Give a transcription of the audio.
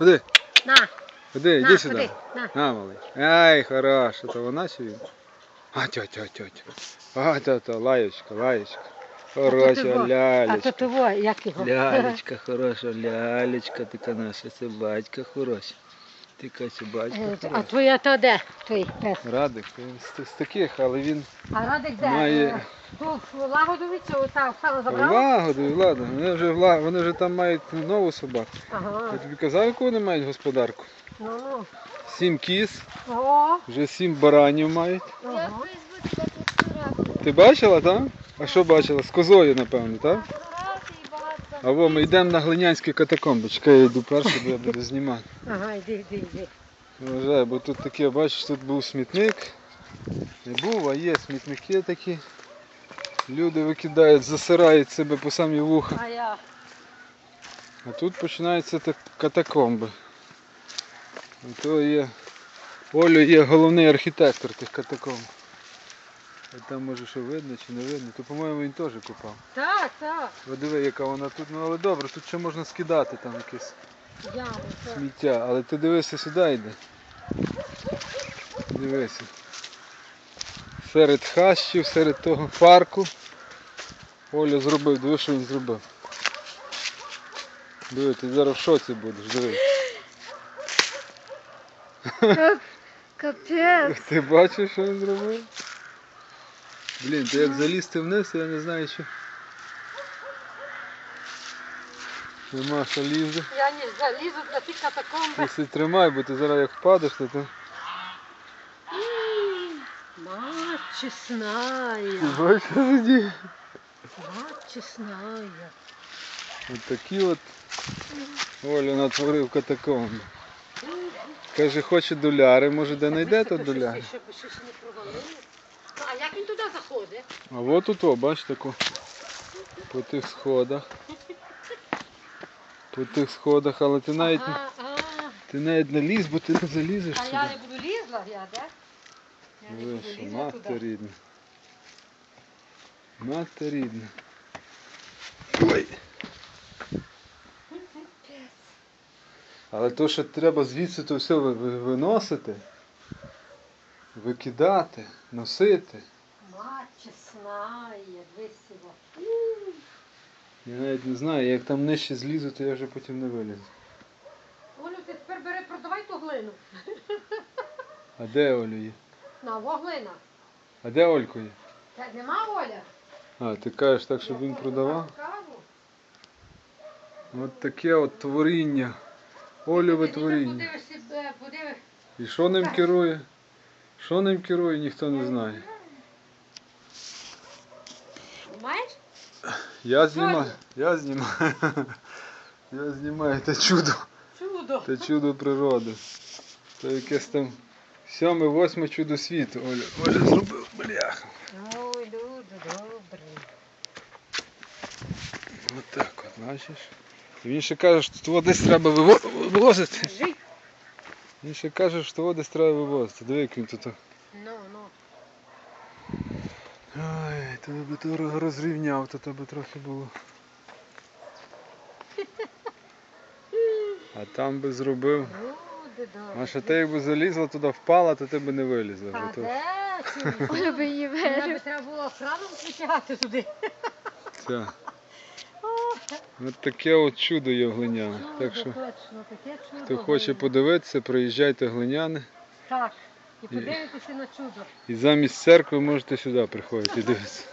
Ходи, На, ходи, іди сюди. ходи, на. На, малий. Ай, хорошо, то вона чи він? А, тьо, тьо, тьо, тьо. А, то, то, лаєчка, лаєчка. Хороша лялечка. А то того, як його? Лялечка хороша, лялечка, така наша собачка хороша. Така собачка Е, А хороша. твоя то де? Твій пес. Радик, він з, з таких, але він А Радик де? Має- Е, Ту в Лагодовицю, та Оксана забрала? лагодою, ладно. Вони вже, вла- вони вже там мають нову собаку. Ага. Я тобі казав, яку вони мають господарку? Ну, ну. Сім кіз, О, вже сім баранів мають. Ага. Ти бачила там? А що бачила? З козою, напевно, так? А во, ми йдемо на глинянські катакомби. Чекай, я йду перший, бо я буду знімати. Ага, йди, йди, йди. Вважаю, бо тут таке, бачиш, тут був смітник. Не був, а є смітники такі. Люди викидають, засирають себе по самі вуха. А я. А тут починаються так катакомби. І то є. Олю є головний архітектор тих катакомб. Там може що видно чи не видно, то по-моєму він теж купав. Так, так. О, диви, яка вона тут, ну але добре, тут ще можна скидати там якесь Ями, так. сміття. Але ти дивися сюди йде. Дивися. Серед хащів, серед того парку. Оля зробив, диви, що він зробив. Диви, ти зараз в шоці будеш, диви. Капець. Ти бачиш, що він зробив? Блін, ти як залізти вниз, я не знаю, що. Нема що лізе. Я не залізу на ті катакомби. Ти тримай, бо ти зараз як впадеш, то ти. Мать чесная, тоді. мать чесная. От такі от Оля натворив катакомби. Каже, хоче доляри, може де знайде то доляри. Щоб щось не провалили. Ну, а як він туди заходить? А от тут, о, бач таку. По тих сходах. По тих сходах, але ти навіть, не- А, а, ти навіть не ліз, бо ти не залізеш а я не буду лізла, я, де? Я не буду що, лізла мати туди. рідна. Мати рідна. Ой. Але то, що треба звідси то все ви- ви- виносити, викидати, носити. Мать чесная, весело. Я навіть не знаю, як там нижче злізу, то я вже потім не вилізу. Олю, ти тепер бери, продавай ту глину. А де Олю є? На, во глина. А де Олько є? Та нема Оля? А, ти кажеш так, щоб він продавав? От таке от творіння. Ольове Ти творіння. Подивишся, е. І що ним керує? Що ним керує, ніхто не знає. Маєш? Я знімаю, я знімаю. Я знімаю те чудо, Чудо. те чудо природи. Це якесь там сьоме, восьме чудо світу. Оля, Оля зробив, бляха. Ой, дуже добре. От так от, бачиш. Він ще каже, що тут десь треба виво- вивозити. Він ще каже, що десь треба вивозити. Диви, як він тут. Ну, ну. Ой, то би то розрівняв, то тебе трохи було. А там би зробив. А що ти якби залізла туди, впала, то ти б не вилізла. Та вже тут. Оля би її треба було охрану притягати туди. Це. От таке от чудо є в глиняне. Так що, хто хоче подивитися, приїжджайте в глиняне. Так. І подивитися на чудо. І замість церкви можете сюди приходити і дивитися.